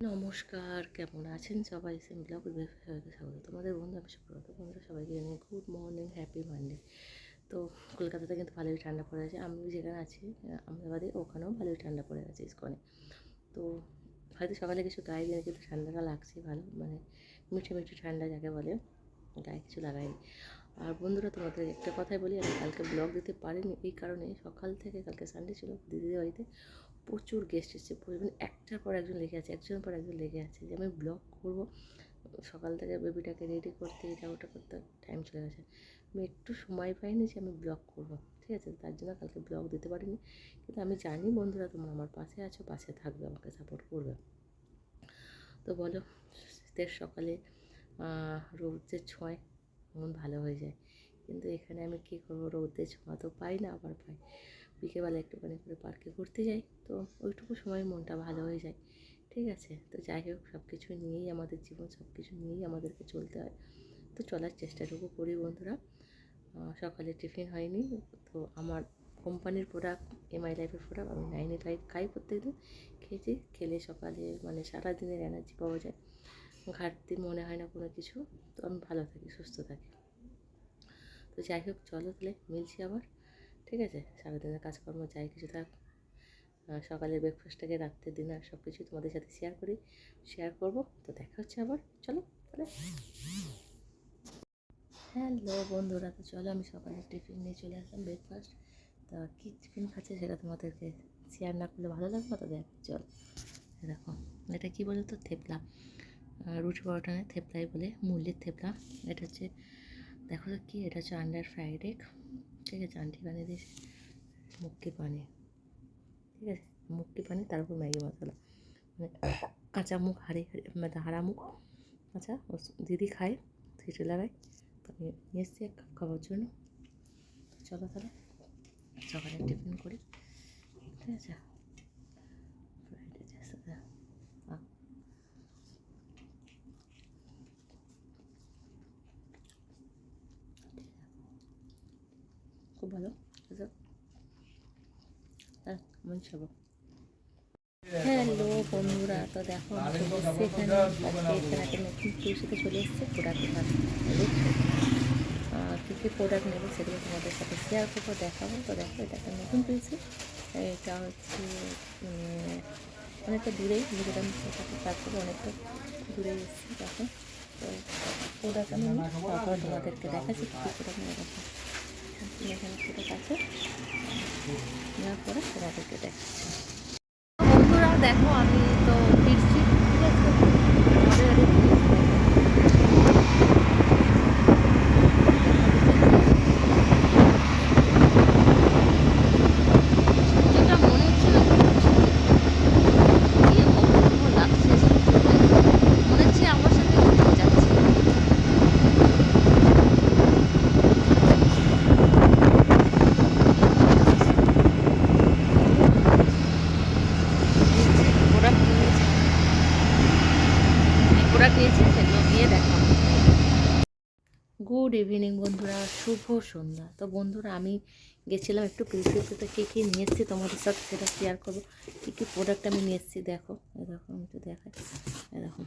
নমস্কার, কেমন আছেন সবাই? সেম ব্লগ সবাইকে স্বাগত তোমাদের বন্ধু, আমি সুব্রত। বন্ধুরা, সবাইকে জানি গুড মর্নিং হ্যাপি মানডে তো কলকাতাতে কিন্তু ভালোই ঠান্ডা পড়ে আছে। আমি যেখানে আছি আহমেদাবাদে, ওখানেও ভালোই ঠান্ডা পড়ে গেছে ইস্কনে। তো হয়তো সকালে কিছু গায়ে দিনে কিন্তু ঠান্ডাটা লাগছে ভালো মানে মিঠে মিঠে ঠান্ডা যাকে বলে, গায়ে কিছু লাগাইনি আর বন্ধুরা, তোমাদের একটা কথাই বলি, আমি কালকে ব্লগ দিতে পারিনি, এই কারণে সকাল থেকে, কালকে সানডে ছিল দিদিদের বাড়িতে। প্রচুর গেস্ট এসেছে মানে একটার পর একজন লেগে আছে, একজনের পর একজন লেগে আছে, যে আমি ব্লগ করব। সকাল থেকে বেবিটাকে রেডি করতে, এটা ওটা করতে টাইম চলে গেছে। আমি একটু সময় পাইনি যে আমি ব্লগ করব, ঠিক আছে? তার জন্য কালকে ব্লগ দিতে পারিনি। কিন্তু আমি জানি বন্ধুরা, তোমরা আমার পাশে আছো, পাশে থাকবে, আমাকে সাপোর্ট করবে। তো বলো শীতের সকালে রৌদ্রের ছোঁয়, মন ভালো হয়ে যায়। কিন্তু এখানে আমি কী করব? রৌদ্রের ছোঁয়া তো পাই না, আবার পাই। বিকেলবেলা একটুখানি করে পার্কে ঘুরতে যাই, তো ওইটুকু সময় মনটা ভালো হয়ে যায়। ঠিক আছে, তো যাই হোক সব কিছু নিয়েই আমাদের জীবন সব কিছু নিয়েই আমাদেরকে চলতে হয়। তো চলার চেষ্টাটুকু করি বন্ধুরা। সকালে টিফিন হয়নি, তো আমার কোম্পানির প্রোডাক্ট এমআই লাইফের প্রোডাক্ট আমি নাইনে লাইফ খাই প্রত্যেকদিন। খেয়েছি, খেলে সকালে মানে সারাদিনের এনার্জি পাওয়া যায়। ঘাটতি মনে হয় না কোনো কিছু, তো আমি ভালো থাকি, সুস্থ থাকি। তো যাই হোক, চলো তাহলে, মিলছি আবার। ঠিক আছে? সারাদিনের কাজকর্ম যাই, কিছু থাক। সকালের ব্রেকফাস্ট থেকে রাত্রের ডিনার সব কিছু তোমাদের সাথে শেয়ার করি। শেয়ার করব, তো দেখা হচ্ছে আবার। চলো, তাহলে। হ্যালো বন্ধুরা, তো চলো আমি সকালের টিফিন নিয়ে চলে আসলাম ব্রেকফাস্ট তা কী টিফিন খাচ্ছে সেটা তোমাদেরকে শেয়ার না করলে ভালো লাগবে তো দেখ, চল। দেখো, এটা কী বলো তো থেপলা রুটি পরোটা থেপলাই বলে মুরলির থেপলা। এটা হচ্ছে, দেখো তো কী? এটা হচ্ছে আন্ডার ফ্রাইড এগ ঠিক আছে, আন্টি বানিয়ে দিয়েছে। মুক্তি পানি। ঠিক আছে মুক্তি পানি, তারপর ম্যাগি মশলা। মানে কাঁচা মুখ, হাড়ি মানে হারা মুখ। আচ্ছা ও দিদি খায়, সিটে লাগায়। আমি নিয়ে এসছি এক কাপ খাওয়ার জন্য। চলো তাহলে, সকালে টিফিন করি। ঠিক আছে ফ্রাইড সাথে খুব ভালো হ্যাঁ মন হ্যালো বন্ধুরা, তো দেখো চলে এখানে একটা নতুন তুলসিতে চলে এসেছে প্রোডাক্ট কী কী প্রোডাক্ট নেব সেগুলো তোমাদের সাথে শেয়ার করব, দেখাবো। তো দেখো, এটা একটা নতুন তুলসি এটা হচ্ছে অনেকটা দূরেই নিজেরা তারপরে অনেকটা দূরে এসেছি, দেখো। তো প্রোডাক্ট আমি তোমাদেরকে দেখাচ্ছি কী প্রোডাক্ট নেব। এখানে ছোটো কাছে। নেওয়ার পরে তোমাদেরকে দেখো আমি তো ফিরছি ঠিক আছে আমাদের যেটা মনে হচ্ছে না কি অপূর্ব লাগছে মনে হচ্ছে আমার সাথে যাচ্ছে প্রোডাক্ট নিয়েছে নিয়েছে সেগুলো গিয়ে দেখাবো। গুড ইভিনিং বন্ধুরা, শুভ সন্ধ্যা। তো বন্ধুরা, আমি গেছিলাম একটু পিলপিলতে কী কী নিয়ে এসেছি তোমাদের সাথে সেটা শেয়ার করব। কী কী প্রোডাক্ট আমি নিয়ে এসেছি দেখো এরকম দেখো তো দেখাই। দেখো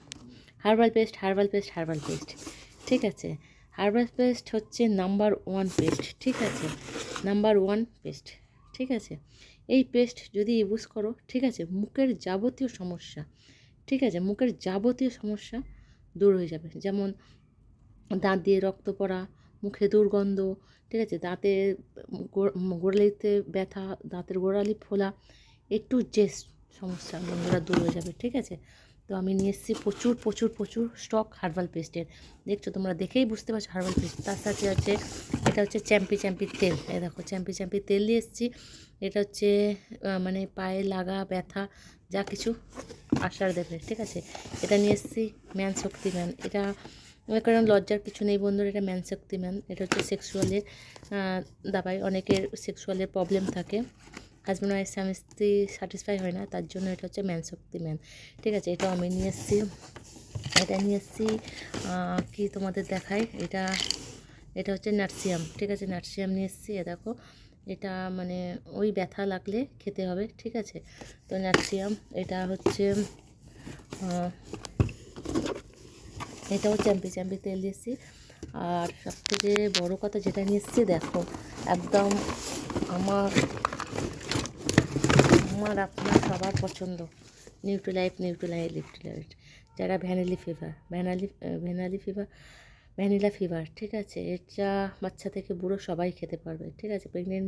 herbal paste herbal paste herbal paste ঠিক আছে? হার্বাল পেস্ট হচ্ছে নাম্বার ওয়ান পেস্ট ঠিক আছে? নাম্বার ওয়ান পেস্ট ঠিক আছে? এই পেস্ট যদি ইউজ করো, ঠিক আছে? মুখের যাবতীয় সমস্যা ঠিক আছে, মুখের যাবতীয় সমস্যা দূর হয়ে যাবে। যেমন দাঁত দিয়ে রক্ত পড়া, মুখে দুর্গন্ধ, ঠিক আছে দাঁতের গোড়ালিতে ব্যথা, দাঁতের গোড়ালি ফোলা একটু যে সমস্যা বন্ধুরা দূর হয়ে যাবে, ঠিক আছে? তো আমি নিয়ে এসেছি প্রচুর প্রচুর প্রচুর স্টক হার্বাল পেস্টের। দেখছ, তোমরা দেখেই বুঝতে পারছ হার্বাল পেস্ট। তার সাথে হচ্ছে এটা হচ্ছে চ্যাম্পি চ্যাম্পির তেল। এই দেখো, চ্যাম্পি চ্যাম্পির তেল দিয়ে এসেছি। এটা হচ্ছে মানে পায়ে লাগা ব্যথা যা কিছু আশার দেবে, ঠিক আছে? এটা নিয়ে এসেছি ম্যান শক্তি ম্যান। এটা কারণ লজ্জার কিছু নেই বন্ধুরা, এটা ম্যান শক্তি ম্যান। এটা হচ্ছে সেক্সুয়ালের দাবাই অনেকের সেক্সুয়ালের প্রবলেম থাকে। হাজব্যান্ড ওয়াইফ স্বামী স্ত্রী স্যাটিসফাই হয় না, তার জন্য এটা হচ্ছে ম্যান শক্তি ম্যান। ঠিক আছে এটা আমি নিয়ে এসেছি। এটা নিয়ে এসেছি কি তোমাদের দেখায়? এটা এটা হচ্ছে নার্সিয়াম ঠিক আছে নার্সিয়াম নিয়ে এসেছি, এ দেখো। এটা মানে ওই ব্যথা লাগলে খেতে হবে, ঠিক আছে? তো নার্সিয়াম এটা হচ্ছে এটাও চ্যাম্পি চ্যাম্পি তেল দিয়েছি আর সব থেকে বড়ো কথা যেটা নিয়ে দেখো, একদম আমার আমার আপনার সবার পছন্দ নিউট্রিলাইফ নিউট্রিলাইট লিফ্টিলাইট যারা vanilla fever vanilla vanilla fever vanilla fever, ঠিক আছে? এটা বাচ্চা থেকে বুড়ো সবাই খেতে পারবে, ঠিক আছে? প্রেগনেন্ট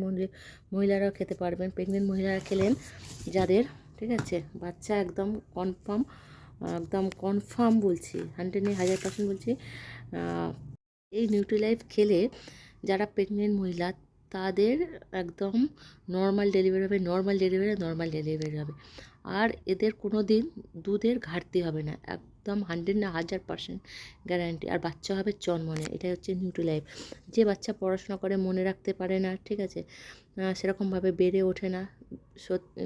মহিলারাও খেতে পারবেন। প্রেগনেন্ট মহিলারা খেলেন যাদের, ঠিক আছে? বাচ্চা একদম কনফার্ম একদম কনফার্ম বলছি হান্ড্রেড হাজার পার্সেন্ট বলছি এই নিউট্রিলাইফ খেলে যারা প্রেগনেন্ট মহিলা, তাদের একদম নর্মাল ডেলিভারি হবে নর্মাল ডেলিভারি নর্মাল ডেলিভারি হবে। আর এদের কোনো দিন দুধের ঘাটতি হবে না। একদম হান্ড্রেড না হাজার পার্সেন্ট গ্যারান্টি আর বাচ্চা হবে জন্মনে এটাই হচ্ছে নিউট্রিলাইফ যে বাচ্চা পড়াশোনা করে মনে রাখতে পারে না, ঠিক আছে? সেরকমভাবে বেড়ে ওঠে না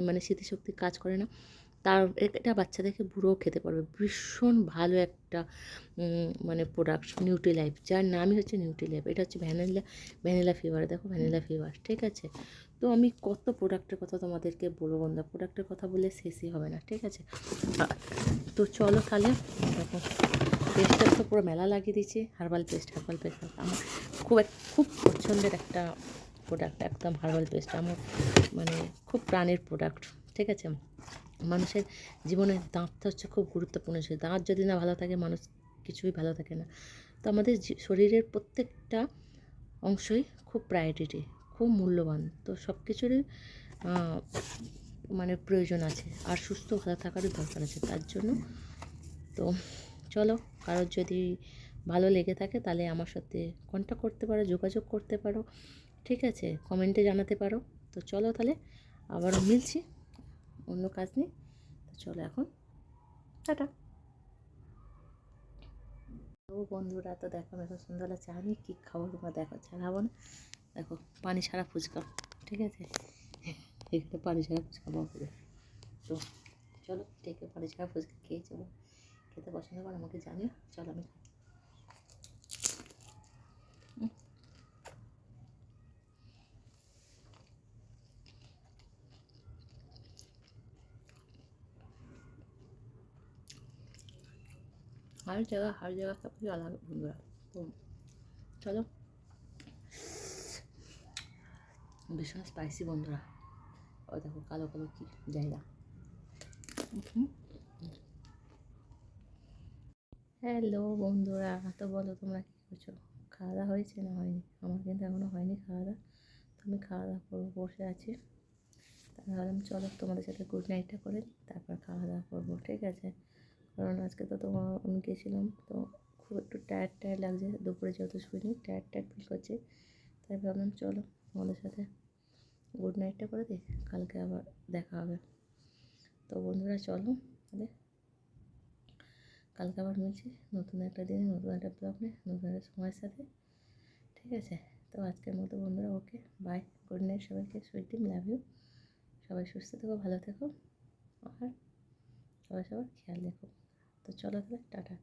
মানে স্মৃতিশক্তি কাজ করে না। তার এটা বাচ্চা থেকে বুড়োও খেতে পারবে। ভীষণ ভালো একটা মানে প্রোডাক্ট নিউট্রিলাইফ যার নামই হচ্ছে নিউট্রিলাইফ এটা হচ্ছে ভ্যানিলা ভ্যানিলা ফিভার দেখো ভ্যানিলা ফিভার ঠিক আছে? তো আমি কত প্রোডাক্টের কথা তোমাদেরকে বলব বন্ধু প্রোডাক্টের কথা বলে শেষই হবে না, ঠিক আছে? তো চলো তাহলে, দেখো পেস্টটা তো পুরো মেলা লাগিয়ে দিয়েছি হার্বাল পেস্ট হার্বাল পেস্ট আমার খুব এক, খুব পছন্দের একটা প্রোডাক্ট একদম হার্বাল পেস্ট আমার মানে খুব প্রাণের প্রোডাক্ট ঠিক আছে? মানুষের জীবনে দাঁতটা হচ্ছে খুব গুরুত্বপূর্ণ জিনিস দাঁত যদি না ভালো থাকে, মানুষ কিছুই ভালো থাকে না। তো আমাদের শরীরের প্রত্যেকটা অংশই খুব প্রায়োরিটি খুব মূল্যবান। তো সব কিছুরই মানে প্রয়োজন আছে। আর সুস্থ ভালো থাকারও দরকার আছে। তার জন্য তো চলো, কারোর যদি ভালো লেগে থাকে তাহলে আমার সাথে কন্ট্যাক্ট করতে পারো, যোগাযোগ করতে পারো। ঠিক আছে? কমেন্টে জানাতে পারো। তো চলো তাহলে, আবারও মিলছি। অন্য কাজ নেই। তো চলো এখন, টাটা। ও বন্ধুরা, তো দেখো দেখো সন্ধ্যাবেলা চা নিয়ে কী খাব তোমরা দেখো, চা খাব না? দেখো, পানি ছাড়া ফুচকা, ঠিক আছে? এখানে পানি ছাড়া ফুচকা যাবে। তো চলো টেকে পানি ছাড়া ফুচকা খেয়ে চলো। খেতে পছন্দ করো, আমাকে জানিও। চলো আমি খাই हर जगह हर जगह सब कुछ अलग बन रहा तो চলো ভীষণ স্পাইসি বন্ধুরা ও দেখো কালো কালো কি জায়গা হ্যালো বন্ধুরা তো বলো তোমরা কী করছো খাওয়া দাওয়া হয়েছে না হয়নি আমার কিন্তু এখনও হয়নি খাওয়া দাওয়া তো আমি খাওয়া দাওয়া করবো বসে আছি তাহলে ভাবলাম চলো তোমাদের সাথে গুড নাইটটা করে নিই, তারপর খাওয়া দাওয়া করবো ঠিক আছে কারণ আজকে তো তোমার আমি গেছিলাম, তো খুব একটু টায়ার্ড টায়ার্ড লাগছে, দুপুরে যেহেতু শুইনি টায়ার্ড টায়ার্ড ফিল করছি, তাই ভাবলাম চলো তোমাদের সাথে গুড নাইটটা করে দিই, কালকে আবার দেখা হবে। তো বন্ধুরা চলো, তাহলে কালকে আবার মিলছি, নতুন একটা দিনে, নতুন একটা ব্লগ নিয়ে, নতুন একটা সময়ের সাথে, ঠিক আছে? তো আজকের মতো বন্ধুরা ওকে বাই গুড নাইট সবাইকে সুইট ডিম লাভ ইউ সবাই সুস্থ থেকো, ভালো থেকো, আর সবাই সবার খেয়াল রেখো। তো চলো তাহলে টাটা